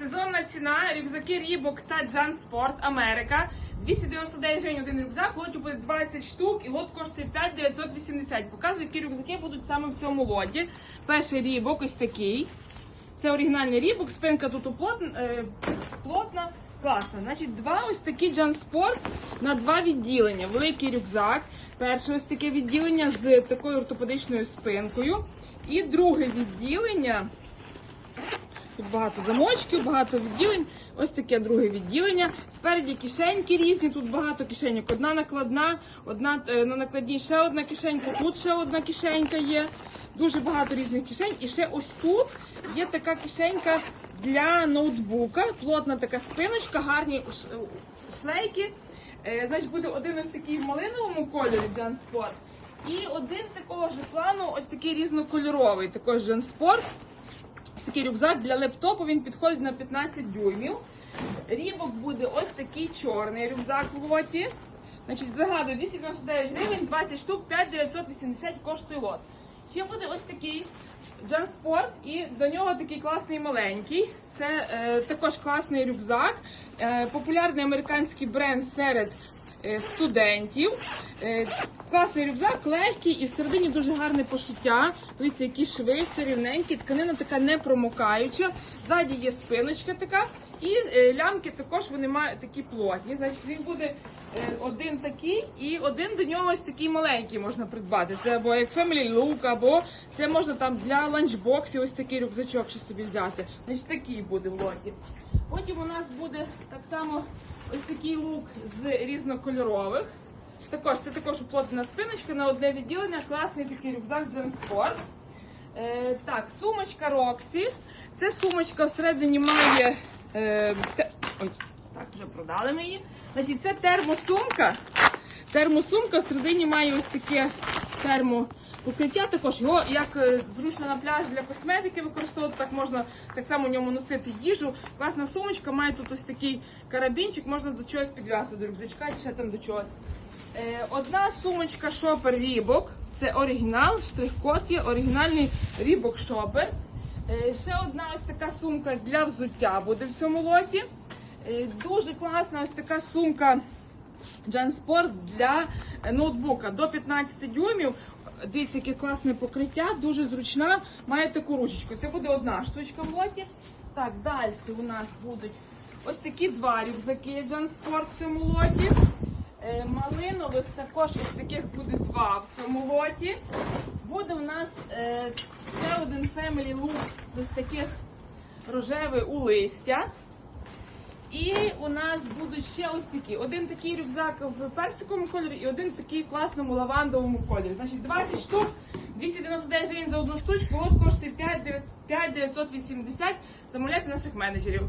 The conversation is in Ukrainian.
сезонна ціна рюкзаки Рібок та Джан Спорт Америка. 299 гривень один рюкзак, лоту буде 20 штук і лот коштує 5980. Показую, які рюкзаки будуть саме в цьому лоті. Перший рібок ось такий. Це оригінальний рібок, спинка тут е, плотна, класна. Значить, два ось такі Джан Спорт на два відділення. Великий рюкзак. Перше ось таке відділення з такою ортопедичною спинкою. І друге відділення. Тут багато замочків, багато відділень. Ось таке друге відділення. Спереді кишеньки різні, тут багато кишеньок. Одна накладна, одна е, на накладній ще одна кишенька, тут ще одна кишенька є. Дуже багато різних кишень. І ще ось тут є така кишенька для ноутбука. Плотна така спиночка, гарні шлейки. Е, Значить, буде один ось такий в малиновому кольорі Джан Спорт. І один такого ж плану, ось такий різнокольоровий, також Джан Спорт. Такий рюкзак для лептопу, він підходить на 15 дюймів. Рібок буде ось такий чорний рюкзак в лоті. Значить, загадую, 299 гривень, 20 штук, 5980 коштує лот. Ще буде ось такий Джан Спорт, і до нього такий класний маленький. Це е, також класний рюкзак. Е, популярний американський бренд серед студентів. Е, Класний рюкзак, легкий і всередині дуже гарне пошиття. Дивіться, які шви, все рівненькі, тканина така не промокаюча. Ззаді є спиночка така. І е, лямки також вони мають такі плотні. Значить, він буде е, один такий і один до нього ось такий маленький можна придбати. Це або як Family Look, або це можна там для ланчбоксів ось такий рюкзачок ще собі взяти. Значить, такий буде в лоті. Потім у нас буде так само ось такий лук з різнокольорових. Також це також уплотнена спиночка на одне відділення. Класний такий рюкзак Джен Спорт. Е, так, сумочка Роксі. Це сумочка всередині має. Е, те... Ой, так, вже продали ми її. Значить, це термосумка. Термосумка всередині має ось таке термопокриття. Також його як е, зручно на пляж для косметики використовувати, так можна так само в ньому носити їжу. Класна сумочка, має тут ось такий карабінчик, можна до чогось підв'язати, до рюкзачка чи ще там до чогось. Е, Одна сумочка шопер Рібок. Це оригінал, штрих-код є, оригінальний Рібок шопер. Ще одна ось така сумка для взуття буде в цьому лоті. Е, Дуже класна ось така сумка Jansport для ноутбука до 15 дюймів. Дивіться, яке класне покриття, дуже зручна. Має таку ручечку. Це буде одна штучка в лоті. Так, далі у нас будуть ось такі два рюкзаки Jansport в цьому лоті. Е, Малинових також ось таких буде два в цьому лоті. Буде у нас е, ще один Family Look з ось таких рожевий у листя. І у нас будуть ще ось такі. Один такий рюкзак в персиковому кольорі і один такий в класному лавандовому кольорі. Значить, 20 штук, 299 гривень за одну штучку, лот коштує 5 980. Замовляйте наших менеджерів.